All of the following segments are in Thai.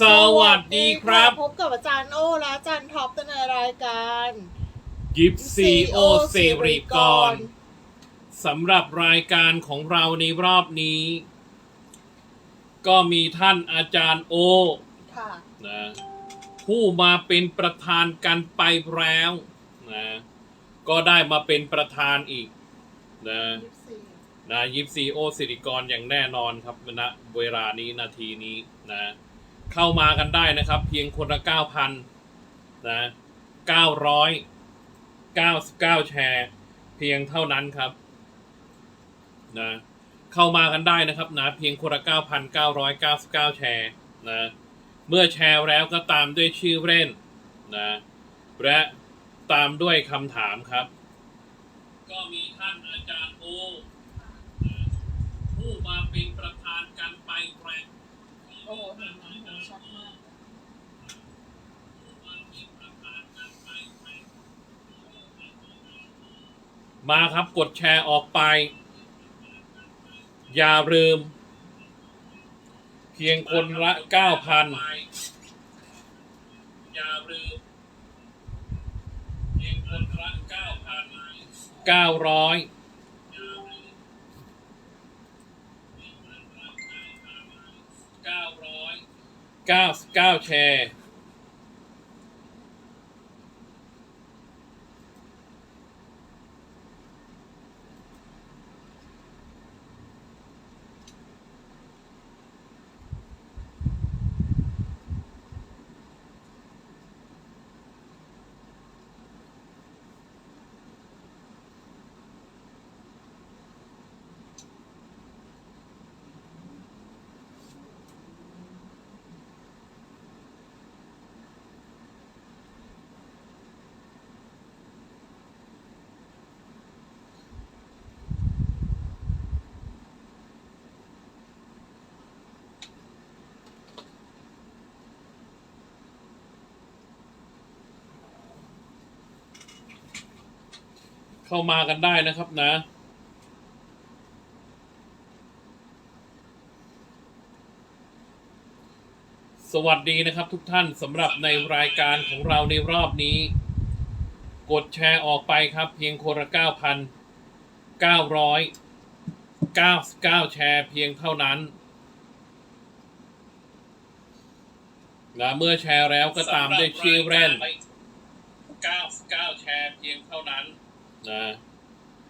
สวัสดีครับ พบกับอาจารย์โอและอาจารย์ท็อปในรายการยิปซีโอเซริกรสำหรับรายการของเราในรอบนี้ ก็มีท่านอาจารย์โอค่ะนะผู้มาเป็นประธานกันไปแล้วนะก็ได้มาเป็นประธานอีกนะนะยิปซีโอสิริกรอย่างแน่นอนครับณเวลานี้นาทีนี้นะ เข้ามากันได้นะครับ เพียงคนละเก้าพันนะเก้าร้อยเก้าสิบเก้าแชร์ เพียงเท่านั้นครับนะเข้ามากันได้นะครับนะเพียงคนละเก้าพันเก้าร้อยเก้าสิบเก้าแชร์นะเมื่อแชร์แล้วก็ตามด้วยชื่อเล่นนะและตามด้วยคำถามครับ ก็มีท่านอาจารย์โอผู้มาเป็นประธานกันไปแรงโอ้โหเห็นชัดมาก มาครับกดแชร์ออกไป อย่าลืม เพียงคนละเก้าพันอย่าลืมเพียงคนละเก้าพันเก้าร้อยเก้าร้อยเก้าเก้าแชร์ เข้ามากันได้นะครับนะ สวัสดีนะครับทุกท่านสำหรับในรายการของเราในรอบนี้ กดแชร์ออกไปครับ เพียงคนละเก้าพันเก้าร้อยเก้าเก้าแชร์เพียงเท่านั้นนะเมื่อแชร์แล้วก็ตามด้วยชื่อเล่น99 แชร์เพียงเท่านั้น นะ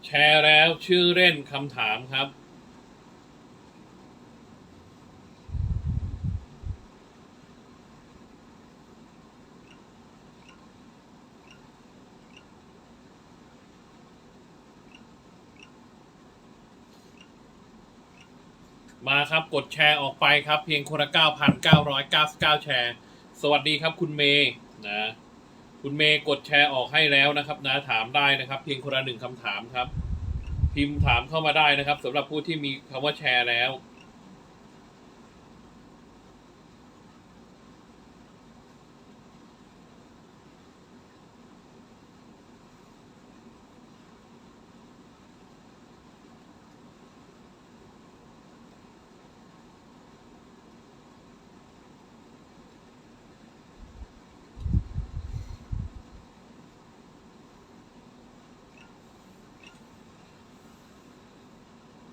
แชร์แล้วชื่อเล่นคำถามครับ มาครับกดแชร์ออกไปครับ เพียงคนละ 9,999 แชร์ สวัสดีครับคุณเมย์นะ คุณเมย์กดแชร์ออกให้แล้วนะครับนะถามได้นะครับ เพียงคนละหนึ่งคำถามครับ พิมพ์ถามเข้ามาได้นะครับสำหรับผู้ที่มีคำว่าแชร์แล้ว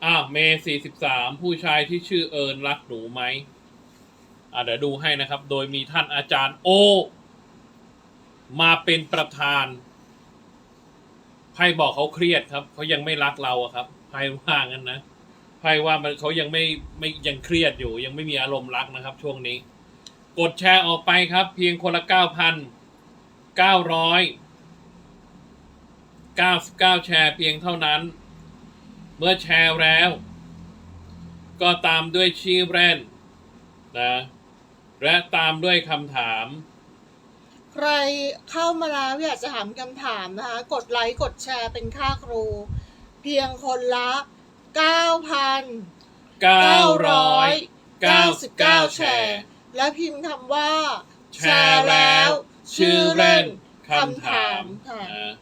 อ้าวเมย์สี่สิบสามผู้ชายที่ชื่อเอิญรักหนูไหมอ่าเดี๋ยวดูให้นะครับ โดยมีท่านอาจารย์โอ มาเป็นประธานไพ่บอกเขาเครียดครับเขายังไม่รักเราอะครับไพ่ว่างั้นนะไพ่ว่ามันเขายังไม่ไม่ยังเครียดอยู่ ยังไม่มีอารมณ์รักนะครับ ช่วงนี้ กดแชร์ออกไปครับ เพียงคนละเก้าพันเก้าร้อยเก้าสิบเก้าแชร์เพียงเท่านั้น เมื่อแชร์แล้ว ก็ตามด้วยชื่อแบรนด์นะและตามด้วยคำถาม ใครเข้ามาแล้วอยากจะถามคำถามนะคะ กดไลค์กดแชร์เป็นค่าครู เพียงคนละ 9,999 999 แชร์ และพิมพ์คำว่า แชร์แล้ว ชื่อเล่นคำถามค่ะ นะ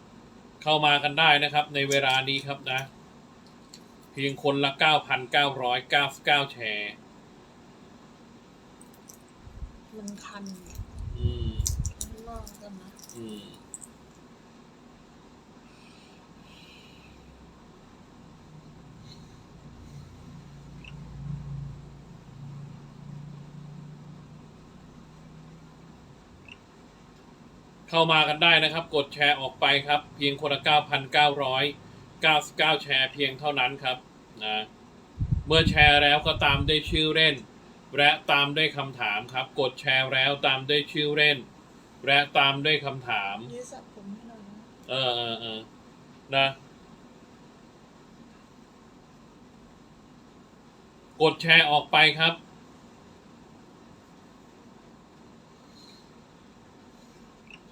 เข้ามากันได้นะครับ ในเวลานี้ครับนะ เพียงคนละ 9,999 แชร์ มันคันอืมข้างนอกกันนะ อืมเข้ามากันได้นะครับ กดแชร์ออกไปครับ เพียงคนละ 9,999 แชร์เพียงเท่านั้นครับนะเมื่อแชร์แล้วก็ตามด้วยชื่อเล่น และตามด้วยคำถามครับ กดแชร์แล้วตามด้วยชื่อเล่น และตามด้วยคำถามยี่สับผมให้หน่อยนะเออเออเออนะกดแชร์ออกไปครับ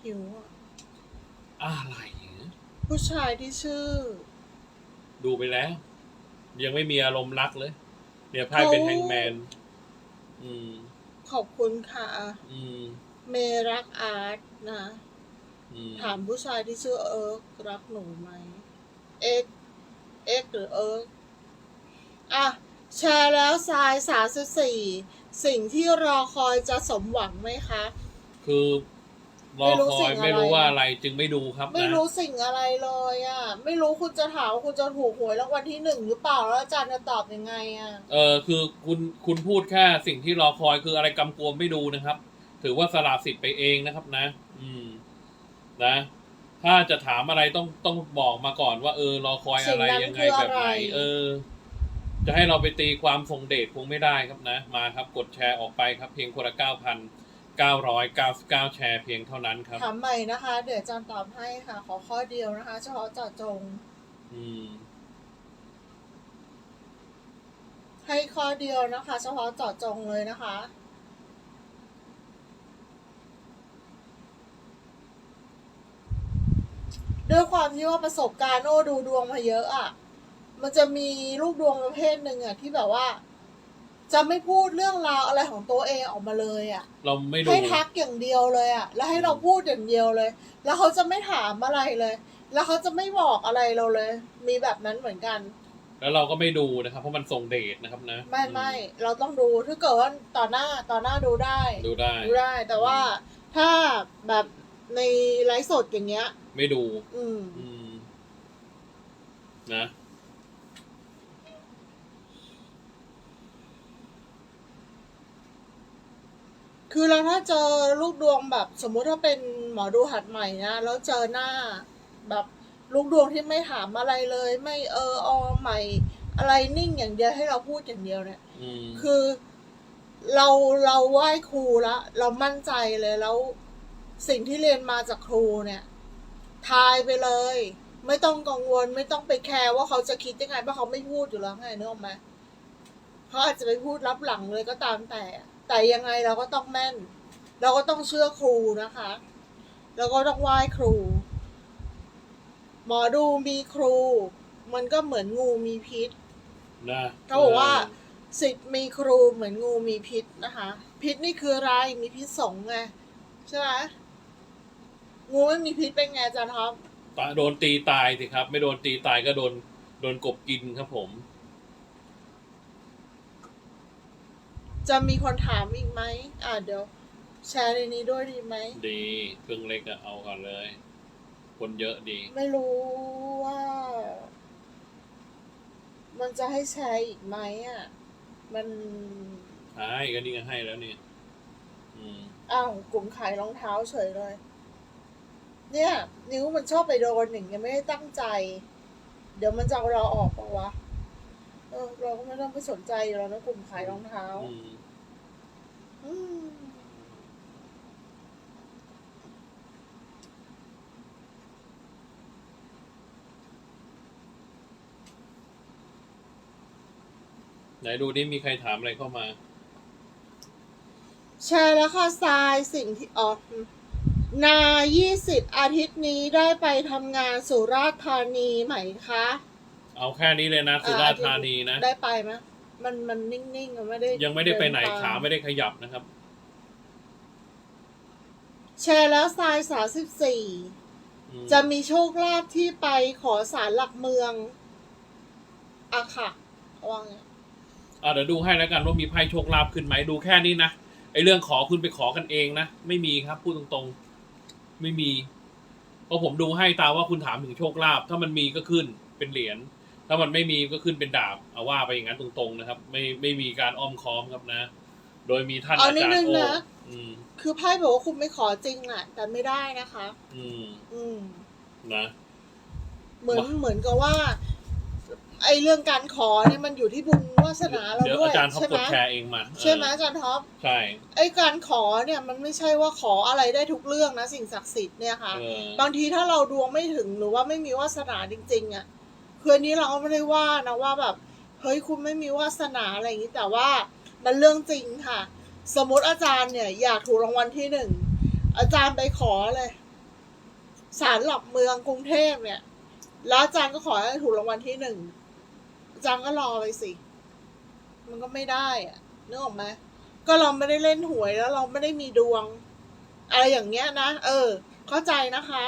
หิวอะอะไรเนี่ยผู้ชายที่ชื่อ ดูไปแล้ว ยังไม่มีอารมณ์รักเลย เนี่ยไพ่เป็นเขาแฮงแมน อืม ขอบคุณค่ะ อืม เมรักอาร์ตนะอืมถามผู้ชายที่ชื่อเอิร์กรักหนูไหม เอ็กเอ็กหรือเอิร์กอะ แชร์แล้วทรายสาสิสี่สิ่งที่รอคอยจะสมหวังไหมคะ คือ รอไม่รู้คสิ่อยงอะไรไม่รู้ว่าอะไรจึงไม่ดูครับไม่นะรู้สิ่งอะไรเลยอะ ไม่รู้คุณจะถามว่าคุณจะถูกหวยรางวัลที่หนึ่งหรือเปล่าแล้วอาจารย์จะตอบยังไงอะเออคือคุณคุณพูดแค่สิ่งที่รอคอยคืออะไรกำกวมไม่ดูนะครับ ถือว่าสละสิทธิ์ไปเองนะครับนะ อืม นะ ถ้าจะถามอะไรต้องต้องบอกมาก่อนว่า เออ รอคอยอะไรสิ่งนั้นยังไงคือแบอะบไรไหนเออ จะให้เราไปตีความทรงเดชคงไม่ได้ครับนะ มาครับ กดแชร์ออกไปครับ เพียงคนละเก้าพัน เก้าร้อยเก้าสิบเก้าแชร์เพียงเท่านั้นครับ ถามใหม่นะคะ เดี๋ยวอาจารย์ตอบให้ค่ะ ขอข้อเดียวนะคะ เฉพาะเจาะจง อืม ให้ข้อเดียวนะคะ เฉพาะเจาะจงเลยนะคะ ด้วยความที่ว่าประสบการณ์โอ้ดูดวงมาเยอะอะ่ะ มันจะมีลูกดวงประเภทหนึ่งอะ่ะที่แบบว่า จะไม่พูดเรื่องราวอะไรของตัวเองออกมาเลยอะ่ะ เราไม่ดูให้ทักอย่างเดียวเลยอะ่ะ แล้วให้เราพูดอย่างเดียวเลย แล้วเขาจะไม่ถามอะไรเลย แล้วเขาจะไม่บอกอะไรเราเลย มีแบบนั้นเหมือนกัน แล้วเราก็ไม่ดูนะครับ เพราะมันทรงเดชนะครับนะไม่ไม่เราต้องดูถ้าเกิดว่าต่อหน้าต่อหน้าดูได้ดูได้ดูได้ แต่ว่าถ้าแบบในไลฟ์สดอย่างเงี้ย ไม่ดู อืมอืมนะ คือเราถ้าเจอลูกดวงแบบ สมมุติถ้าเป็นหมอดูหัดใหม่นะแล้วเจอหน้าแบบลูกดวงที่ไม่ถามอะไรเลย ไม่เอออใหม่ อะไรนิ่งอย่างเดียวให้เราพูดอย่างเดียวเนี่ยอืมคือ เราเราไหว้ครูแล้วเรามั่นใจเลยแล้วสิ่งที่เรียนมาจากครูเนี่ย ทายไปเลย ไม่ต้องกังวลไม่ต้องไปแคร์ว่าเขาจะคิดยังไงเพราะเขาไม่พูดอยู่แล้วไงนึกออกไหมเขาอาจจะไปพูดรับหลังเลยก็ตามแต่ แต่ยังไงเราก็ต้องแม่น เราก็ต้องเชื่อครูนะคะ แล้วก็ต้องไหว้ครู หมอดูมีครู มันก็เหมือนงูมีพิษนะเขาบอกว่าสิทธิ์มีครูเหมือนงูมีพิษนะคะ พิษนี่คืออะไรมีพิษสงไงใช่ไหมงูไม่มีพิษเป็นไงอาจารย์ท็อปตาโดนตีตายสิครับ ไม่โดนตีตายก็โดนโดนกบกินครับผม จะมีคนถามอีกไหมอ่าเดี๋ยว แชร์ในนี้ด้วยดีไหม ดีเครื่องเล็กอะเอาก่อนเลย คนเยอะดี ไม่รู้ว่า มันจะให้แชร์อีกไหมอะ มันใช่ก็นี่ก็ให้แล้วนี่อืมอ้าวกลุ่มขายรองเท้าเฉยเลย เนี่ย นิ้วมันชอบไปโดนอย่างเงี้ยไม่ได้ตั้งใจ เดี๋ยวมันจะเอาเราออกปะวะเออเราก็ไม่ต้องไปสนใจอยู่แล้วนะกลุ่มขายรองเท้า อืมอืม ไหนดูนี่มีใครถามอะไรเข้ามา แชร์แล้วค่ะทรายสิ่งที่อ๋ออืมนายี่สิบอาทิตย์นี้ได้ไปทำงานสุราษฎร์ธานีไหมคะ เอาแค่นี้เลยนะ สุราษฎร์ธานีนะ ได้ไปไหม มันมันนิ่งๆมันไม่ได้ยังไม่ได้ไปไหนเตมขาไม่ได้ขยับนะครับ แชร์แล้วทรายสาสิบสี่อืมจะมีโชคลาภที่ไปขอสารหลักเมืองอะค่ะเขาว่าไงอะเดี๋ยวดูให้แล้วกันว่ามีไพ่โชคลาภขึ้นไหมดูแค่นี้นะไอ้เรื่องขอคุณไปขอกันเองนะไม่มีครับพูดตรงๆ ไม่มีเพราะผมดูให้ตามว่าคุณถามถึงโชคลาภถ้ามันมีก็ขึ้นเป็นเหรียญ ถ้ามันไม่มีก็ขึ้นเป็นดาบเอาว่าไปอย่างนั้นตรงๆนะครับ ไม่ไม่มีการอ้อมค้อมครับนะ โดยมีท่านเอาอานิดจารนึย์งโอนะ อืม คือไพ่บอกว่าคุณไม่ขอจริงอะแต่ไม่ได้นะคะ อืมอืม นะ เหมือนว่า เหมือนกับว่า ไอ้เรื่องการขอเนี่ยมันอยู่ที่บุญวาสนาเราเดี๋ยวด้วยอาจารย์เขาใช่กไหมดแชร์เองมาใช่ไหมเอออาจารย์ท็อปใช่ไอ้การขอเนี่ยมันไม่ใช่ว่าขออะไรได้ทุกเรื่องนะสิ่งศักดิ์สิทธิ์เนี่ยค่ะ เออบางทีถ้าเราดวงไม่ถึงหรือว่าไม่มีวาสนาจริงๆอะ่ะ คืออันนี้เราก็ไม่ได้ว่านะว่าแบบเฮ้ยคุณไม่มีวาสนาอะไรอย่างนี้แต่ว่ามันเรื่องจริงค่ะ สมมติอาจารย์เนี่ยอยากถูกรางวัลที่หนึ่งอาจารย์ไปขอเลยศาลหลักเมืองกรุงเทพเนี่ย แล้วอาจารย์ก็ขอให้ถูกรางวัลที่หนึ่งอาจารย์ก็รอไปสิ มันก็ไม่ได้อะนึกออกไหมก็เราไม่ได้เล่นหวยแล้วเราไม่ได้มีดวง อะไรอย่างเงี้ยนะ เออ เข้าใจนะคะ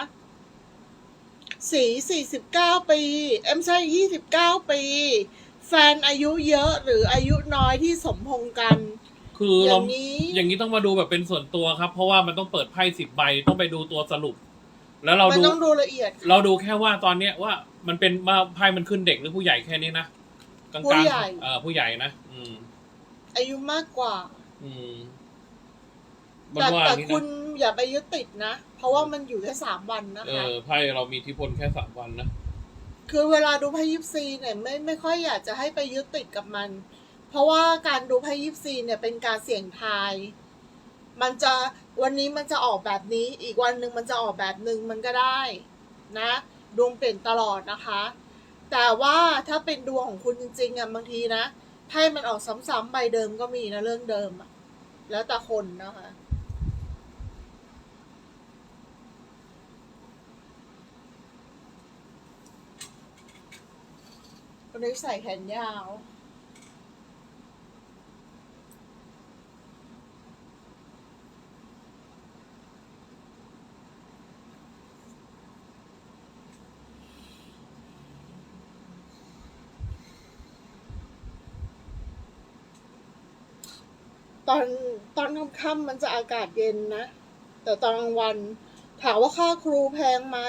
สีสี่สิบเก้าปีเอ็มใช่ยี่สิบเก้าปี แฟนอายุเยอะหรืออายุน้อยที่สมพงษ์กัน คืออเราย่างนี้ อย่างนี้ต้องมาดูแบบเป็นส่วนตัวครับ เพราะว่ามันต้องเปิดไพ่สิบใบต้องไปดูตัวสรุป แล้วเรามันดูต้องดูละเอียดเราดูแค่ว่าตอนเนี้ยว่ามันเป็นว่าไพ่มันขึ้นเด็กหรือผู้ใหญ่แค่นี้นะกลางๆผู้ใหญ่เออผู้ใหญ่นะอืม อายุมากกว่า อืมมันแต่ว่าอแต่ย่างนี้คุณนะอย่าไปยึดติดนะ เพราะว่ามันอยู่แค่สามวันนะเอคะ อไพ่เรามีอิทธิพลแค่สามวันนะ คือเวลาดูไพ่ยิปซีเนี่ยไม่ไม่ค่อยอยากจะให้ไปยึดติดกับมัน เพราะว่าการดูไพ่ยิปซีเนี่ยเป็นการเสี่ยงทาย มันจะวันนี้มันจะออกแบบนี้ อีกวันหนึ่งมันจะออกแบบหนึ่งมันก็ได้นะดวงเปลี่ยนตลอดนะคะ แต่ว่าถ้าเป็นดวงของคุณจริงๆอะบางทีนะไพ่มันออกซ้ำๆใบเดิมก็มีนะเรื่องเดิมอะแล้วแต่คนนะคะันนี้ใส่แขนยาว ตอนตอนค่ำๆมันจะอากาศเย็นนะ แต่ตอนกลางวัน ถามว่าค่าครูแพงไหม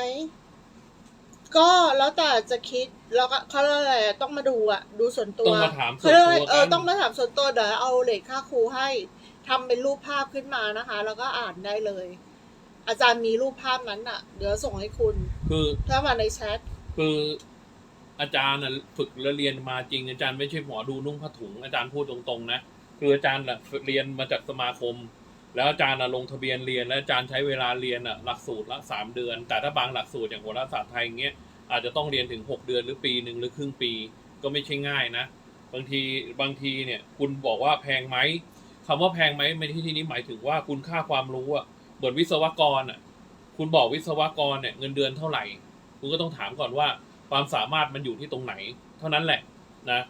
ก็แล้วแต่จะคิดแล้วก็เขาเรียกอะไรอะต้องมาดูอะดูส่วนตัวต้องมาถามส่เขาวนเรียกตัอะไรวเอกัอนต้องมาถามส่วนตัวเดี๋ยวเอาเลทค่าครูให้ทำเป็นรูปภาพขึ้นมานะคะ แล้วก็อ่านได้เลย อาจารย์มีรูปภาพนั้นอะเดี๋ยวส่งให้คุณคือถ้ามาในแชทคืออาจารย์น่ะฝึกและเรียนมาจริง อาจารย์ไม่ใช่หมอดูนุ่งผ้าถุงอาจารย์พูดตรงๆนะคืออาจารย์น่ะเรียนมาจากสมาคม แล้วอาจารย์ลงทะเบียนเรียน แล้วอาจารย์ใช้เวลาเรียนอะหลักสูตรละสามเดือน แต่ถ้าบางหลักสูตรอย่างโหราศาสตร์ไทยอย่างเงี้ยอาจจะต้องเรียนถึงหกเดือนหรือปีหนึ่งหรือครึ่งปีก็ไม่ใช่ง่ายนะ บางทีบางทีเนี่ยคุณบอกว่าแพงไหมคำว่าแพงไหมในที่ที่นี้หมายถึงว่าคุณค่าความรู้อะเหมือนวิศวกรอะคุณบอกวิศวกรเนี่ยเงินเดือนเท่าไหร่ คุณก็ต้องถามก่อนว่า ความสามารถมันอยู่ที่ตรงไหน เท่านั้นแหละนะ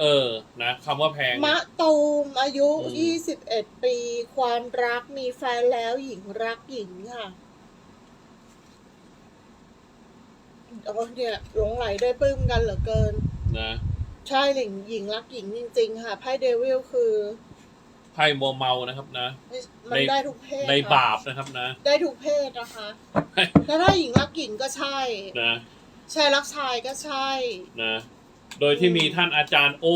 เออ นะคำว่าแพงมะเนี่ยตูมอายุอืมยี่สิบเอ็ดปี ความรักมีแฟนแล้วหญิงรักหญิงค่ะโอ้เนี่ยหลงไหลได้ปลื้มกันเหลือเกิน นะใช่หญิงหญิงรักหญิงจริง ๆ ค่ะไพ่เดวิลคือไพ่มัวเมานะครับนะ มันในได้ทุกเพศในค่ะบาปนะครับนะ ได้ทุกเพศนะคะแล้วถ้าหญิงรักหญิงก็ใช่นะชายรักชายก็ใช่ นะ โดยที่มีท่านอาจารย์โอ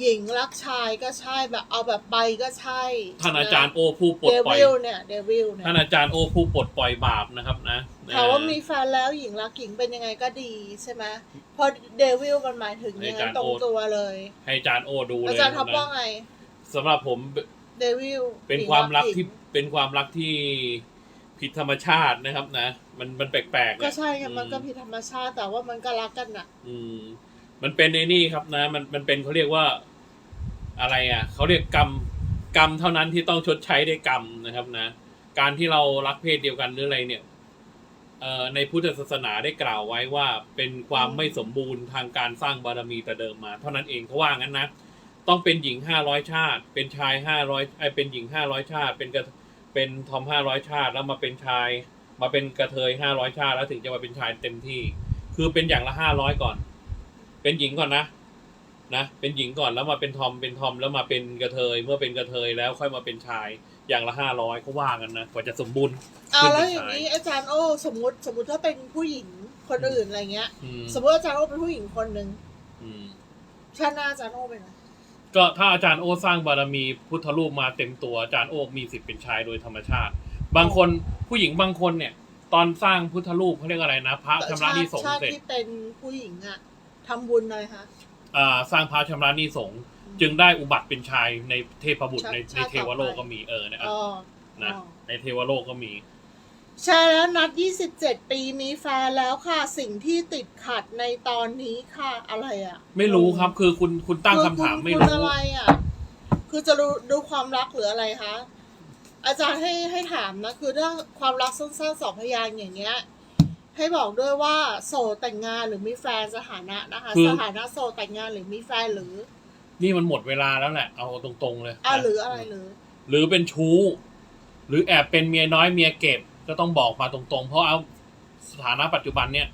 หญิงรักชายก็ใช่แบบเอาแบบใบก็ใช่ท่านอาจารย์โอผู้ปลเดดปล่อย วิลเนี่ยเดวิลเนี่ยท่านอาจารย์โอผู้ปลดปล่อยบาปนะครับนะถามว่ามีแฟนแล้วหญิงรักหญิงเป็นยังไงก็ดีใช่ไหมเพราะเดวิลมันหมายถึงอย่างนั้นตรงตัวเลย ให้อาจารย์โอดูเลยอาจารย์ทับว่านะไงสำหรับผมเดวิลเป็นความรักที่เป็นความรักที่ผิดธรรมชาตินะครับนะ มันมันแปลกๆก็อะใช่ไงอืมันก็ผิดธรรมชาติแต่ว่ามันก็รักกันน่ะ อืม มันเป็นในนี่ครับนะ มันมันเป็นเขาเรียกว่าอะไรอะเขาเรียกกรรมกรรมเท่านั้นที่ต้องชดใช้ด้วยกรรมนะครับนะ การที่เรารักเพศเดียวกันหรืออะไรเนี่ยเอ่อในพุทธศาสนาได้กล่าวไว้ว่าเป็นความอืมไม่สมบูรณ์ทางการสร้างบารมีแต่เดิมมา เท่านั้นเองเขาว่างั้นนะ ต้องเป็นหญิงห้าร้อยชาติ เป็นชายห้าร้อยไอเป็นหญิงห้าร้อยชาติ เป็นกระเป็นทอมห้าร้อยชาติ แล้วมาเป็นชาย มาเป็นกระเทยห้าร้อยชาติ แล้วถึงจะมาเป็นชายเต็มที่ คือเป็นอย่างละห้าร้อยก่อน เป็นหญิงก่อนนะนะ เป็นหญิงก่อนแล้วมาเป็นทอมเป็นทอมแล้วมาเป็นกระเทย เมื่อเป็นกระเทยแล้วค่อยมาเป็นชายอย่างละห้าร้อยก็ว่ากันนะกว่าจะสมบูรณ์อ่าขึ้นแล้วเป็นอย่างชายนี้อาจารย์โอ้สมมติสมมติถ้าเป็นผู้หญิงคนอื่นอะไรเงี้ยอืมสมมติอาจารย์โอ้เป็นผู้หญิงคนหนึ่งอืมชาติหน้าอาจารย์โอ้เป็นอะไรก็ถ้าอาจารย์โอสร้างบารมีพุทธรูปมาเต็มตัวอาจารย์โอมีสิทธิ์เป็นชายโดยธรรมชาติ บางคนผู้หญิงบางคนเนี่ย ตอนสร้างพุทธรูปเขาเรียกอะไรนะ พระชำระหนี้สงฆ์ชาติเสร็จที่เป็นผู้หญิงอะ ทำบุญอะไรคะ อ่าสร้างพระชำระหนี้สงฆ์จึงได้อุบัติเป็นชายในเทพบุตรในชาติในเทวโลกต่อไป ก็มีเออนะอ๋อนะอ๋อในเทวโลกก็มีใช่แล้วนัด 27 ปีมีแฟนแล้วค่ะ สิ่งที่ติดขัดในตอนนี้ค่ะอะไรอะไม่รู้ครับ คือคุณคุณตั้งคำถามอไม่ณรู้ คุณอะไรอะคือจะรู้ดูความรักหรืออะไรคะ อาจารย์ให้ให้ถามนะ คือถ้าความรักสั้นๆสองพยางค์อย่างเงี้ย ให้บอกด้วยว่าโสดแต่งงานหรือมีแฟนสถานะนะคะ คือ สถานะโสดแต่งงานหรือมีแฟนหรือนี่มันหมดเวลาแล้วแหละ เอาตรงๆเลยอ่านะหรืออะไรหรือ หรือเป็นชู้ หรือแอบเป็นเมียน้อยเมียเก็บ ก็ต้องบอกมาตรงๆ เพราะเอาสถานะปัจจุบันเนี่ย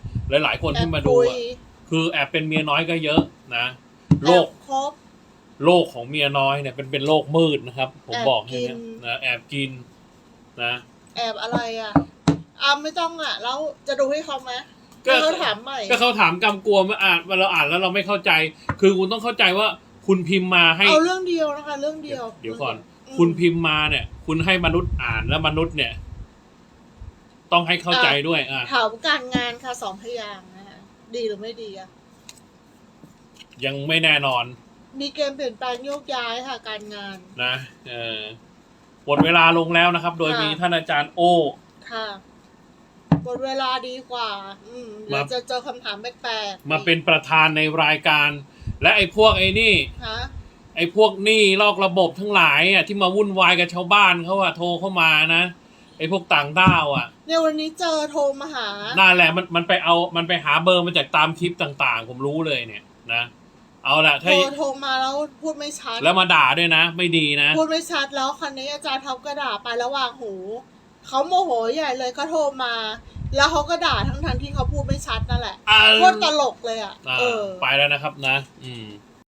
หลาย ๆ คนที่มาดูแอบคุยอะคือแอบเป็นเมียน้อยก็เยอะนะโลกแอบคบโลกของเมียน้อยเนี่ยเป็นเป็นโลกมืดนะครับ ผมแอบบอกให้กิเนี่ยนนะแอบกินนะแอบอะไรอะ อ่าไม่ต้องอะ แล้วจะดูให้เขาไหมก็ให้เขาถามใหม่ ก็เขาถามกำกวมมาอ่านมาเราอ่านแล้วเราไม่เข้าใจ คือคุณต้องเข้าใจว่าคุณพิมพ์มาให้ เอาเรื่องเดียวนะคะ เรื่องเดียวเดี๋ยวก่อน มคุณพิมพ์มาเนี่ย คุณให้มนุษย์อ่านแล้วมนุษย์เนี่ย ต้องให้เข้าใจด้วย อะ ถามการงานค่ะสองพยางค์นะคะดีหรือไม่ดีอะยังไม่แน่นอนมีเกมเปลี่ยนแปลงโยกย้ายค่ะ การงาน นะเออหมดเวลาลงแล้วนะครับ โดยค่ะมีท่านอาจารย์โอ ค่ะ หมดเวลาดีกว่า อืมเดี๋ยวมาจะเจอคำถามแปลกๆมาเป็นประธานในรายการ และไอ้พวกไอ้นี่ฮะไอ้พวกหนี้ลอกระบบทั้งหลายอะที่มาวุ่นวายกับชาวบ้านเขาอะโทรเข้ามานะไอ้พวกต่างด้าวอะเนี่ยวันนี้เจอโทรมาหานั่นแหละมันมันไปเอามันไปหาเบอร์มาจากตามคลิปต่าง ๆ ผมรู้เลยเนี่ยนะเอาละโทถ้ารโทรมาแล้วพูดไม่ชัดแล้วมาด่าด้วยนะ ไม่ดีนะ พูดไม่ชัดแล้วคันนี้อาจารย์ท็อปก็ด่าไปแล้ววางหู เขาโมโหใหญ่เลยเขาโทรมา แล้วเขาก็ด่าทั้งทันๆที่เขาพูดไม่ชัดนั่นแหละอ่า โคตรตลกเลยอะอ่าเออ ไปแล้วนะครับนะ อืมอ